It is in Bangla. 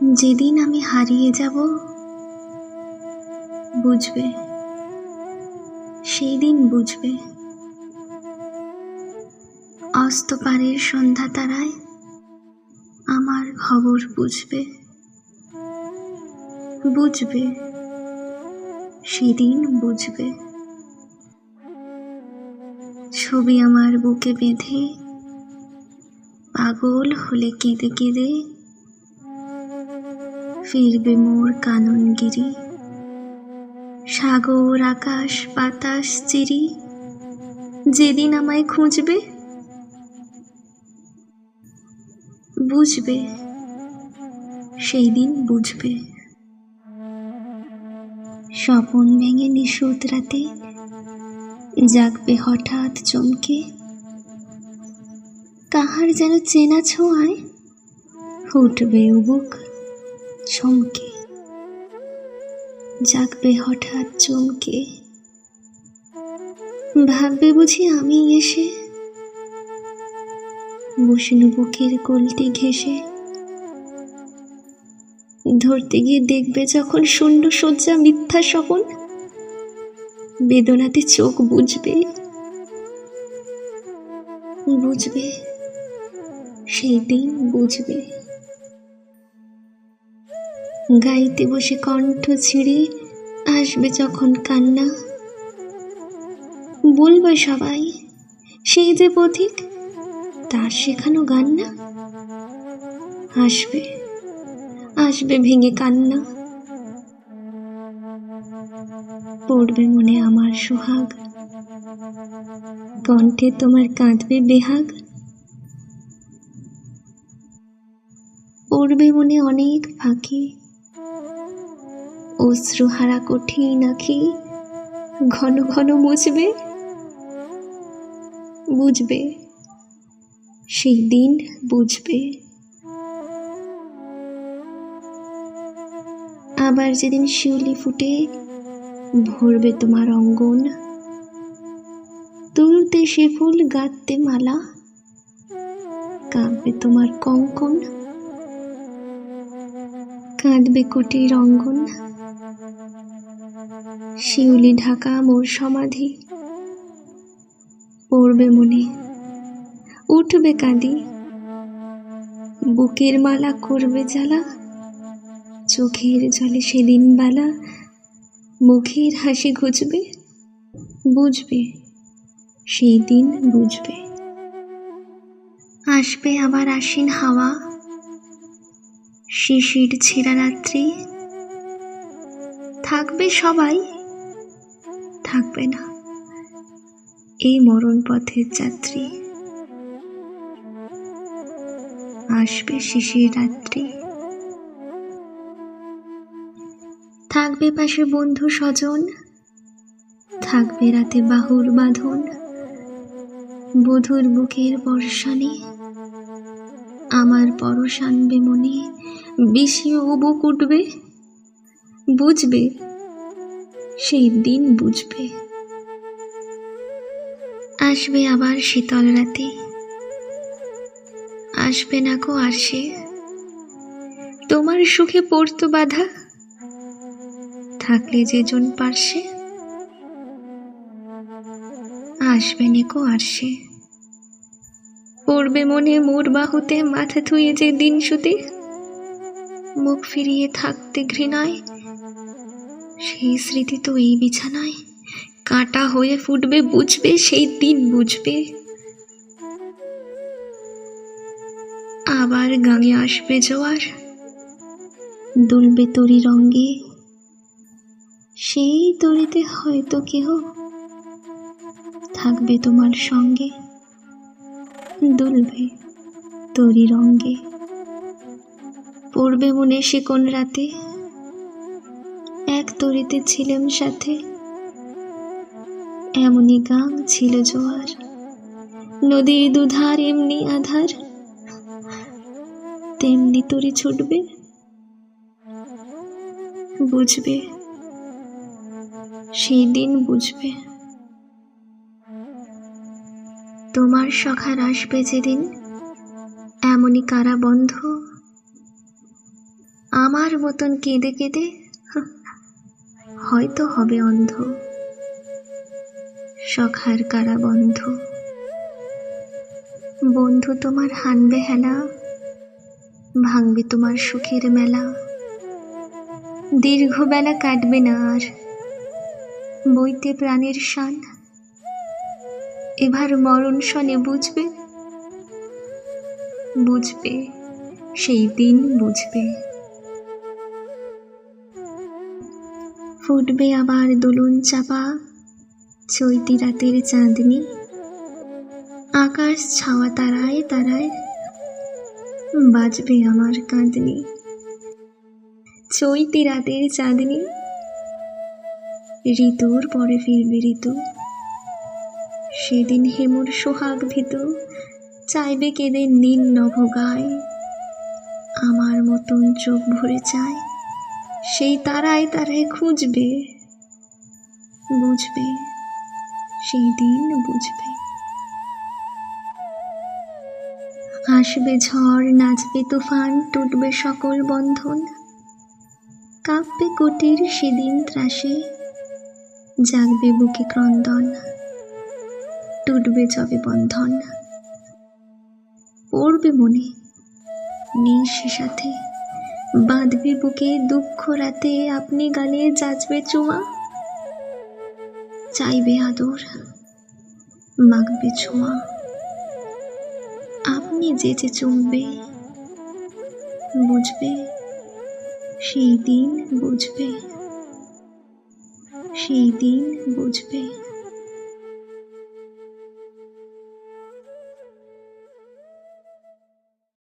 যেদিন আমি হারিয়ে যাব, বুঝবে। সেই দিন বুঝবে। অস্তপারের সন্ধ্যা তারায় আমার খবর বুঝবে। বুঝবে। সেদিন বুঝবে। ছবি আমার বুকে বেঁধে, পাগল হলে কেঁদে কেঁদে ফিরবে মোর কাননগিরি। সাগর, আকাশ, বাতাস, চিরি, যেদিন আমায় খুঁজবে, বুঝবে সেই দিন বুঝবে। স্বপন ভেঙে নিশুত রাতে জাগবে হঠাৎ চমকে। কাহার যেন চেনা ছোঁয়ায় উঠবে বুক চমকে জাগবে হঠাৎ চমকে। ভাববে বুঝি আমি এসে। বসিনু বুকের কোলটি ঘেসে ধরতে গিয়ে দেখবে যখন শূন্য শয্যা মিথ্যা স্বপন বেদনাতে চোখ বুঝবে বুঝবে, সেই দিন বুঝবে। গাইতে বসে কণ্ঠ ছিঁড়ে আসবে যখন কান্না। বলবে সবাই সেই যে পথিক, তার শেখানো গান না? আসবে আসবে ভেঙে কান্না। পড়বে মনে আমার সোহাগ। কণ্ঠে তোমার কাঁদবে বেহাগ। পড়বে মনে অনেক ফাঁকি। অশ্রুহারা কঠিন আঁখি। ঘন ঘন মুছবে। বুঝবে। সেই দিন বুঝবে। আবার যেদিন শিউলি ফুটে, ভরবে তোমার অঙ্গন। তুলতে সে ফুল গাঁথতে মালা। কাঁদবে তোমার কঙ্কন। কাঁদবে কোটির অঙ্গন। শিউলি ঢাকা মোর সমাধি। পড়বে মনে, উঠবে কাঁদি। বুকের মালা করবে জ্বালা, চোখের জলে সেদিন বেলা। মুখের হাসি ঘুচবে, বুঝবে, সেই দিন বুঝবে। আসবে আবার আসিন হাওয়া, শিশির ছেঁড়া রাত্রি। থাকবে সবাই থাকবে না। এই মরণ পথের যাত্রী আসবে শিশির রাত্রি। থাকবে পাশে বন্ধু স্বজন। থাকবে রাতে বাহুর বাঁধন। বধুর বুকের বর্ষানে। আমার পরশ আনবে মনে। বিষিয়ে উবুক উঠবে। বুঝবে সেই দিন বুঝবে। আসবে আবার শীতল রাতে। আসবে না কো আর সে। তোমার সুখে পড়তো বাধা। থাকলে যে জন পারছে আসবে নেকো আর সে। পড়বে মনে মোর বাহুতে, মাথা থুয়ে যে দিন শুতে মুখ ফিরিয়ে থাকতে ঘৃণায় সেই স্মৃতি তো এই বিছানায়। কাটা হয়ে ফুটবে, বুঝবে, সেই দিন বুঝবে। আবার গাঙে আসবে জোয়ার, দুলবে তরি রঙ্গে সেই তরিতে হয়তো কেহ থাকবে তোমার সঙ্গে, দুলবে তরি রঙ্গে পড়বে মনে সে কোন রাতে তরিতে ছিলাম সাথে। এমনই গাং ছিল জোয়ার। নদীর দুধার এমনি আধার। তেমনি তরি ছুটবে। বুঝবে। সেই দিন বুঝবে। তোমার সখার আসবে যেদিন। এমনই কারা বন্ধ আমার মতন কেঁদে কেঁদে হয়তো হবে অন্ধ। সখার কারা বন্ধ বন্ধু তোমার হানবে হেলা ভাঙবে তোমার সুখের মেলা। দীর্ঘ বেলা কাটবে না আর, বইতে প্রাণের শান। এবার মরণ শনে বুঝবে? বুঝবে, সেই দিন বুঝবে। ফুটবে আবার দোলন চাপা। চৈতি রাতের চাঁদনি। আকাশ ছাওয়া তারায় তারায় বাজবে আমার কাঁদনি। চৈতি রাতের চাঁদনি। ঋতুর পরে ফিরবে ঋতু। সেদিন হেমুর সোহাগ ভীতু চাইবে কেঁদে নীল নভ গায় আমার মতন চোখ ভরে চায়। সেই তারায় তারায় খুঁজবে। বুঝবে, সেই দিন বুঝবে। আসবে ঝড়, নাচবে তুফান, টুটবে সকল বন্ধন। কাঁপবে কুটির, সেদিন ত্রাসে জাগবে বুকে ক্রন্দন। টুটবে যবে বন্ধন। পড়বে মনে নেই সে সাথে। বাঁধবে বুকে দুঃখ রাতে আপনি গানে যাচবে চুমা? চাইবে আদর, মাগবে ছোঁয়া আপনি যে যে চুমবে, বুঝবে, সেই দিন বুঝবে, সেই দিন বুঝবে।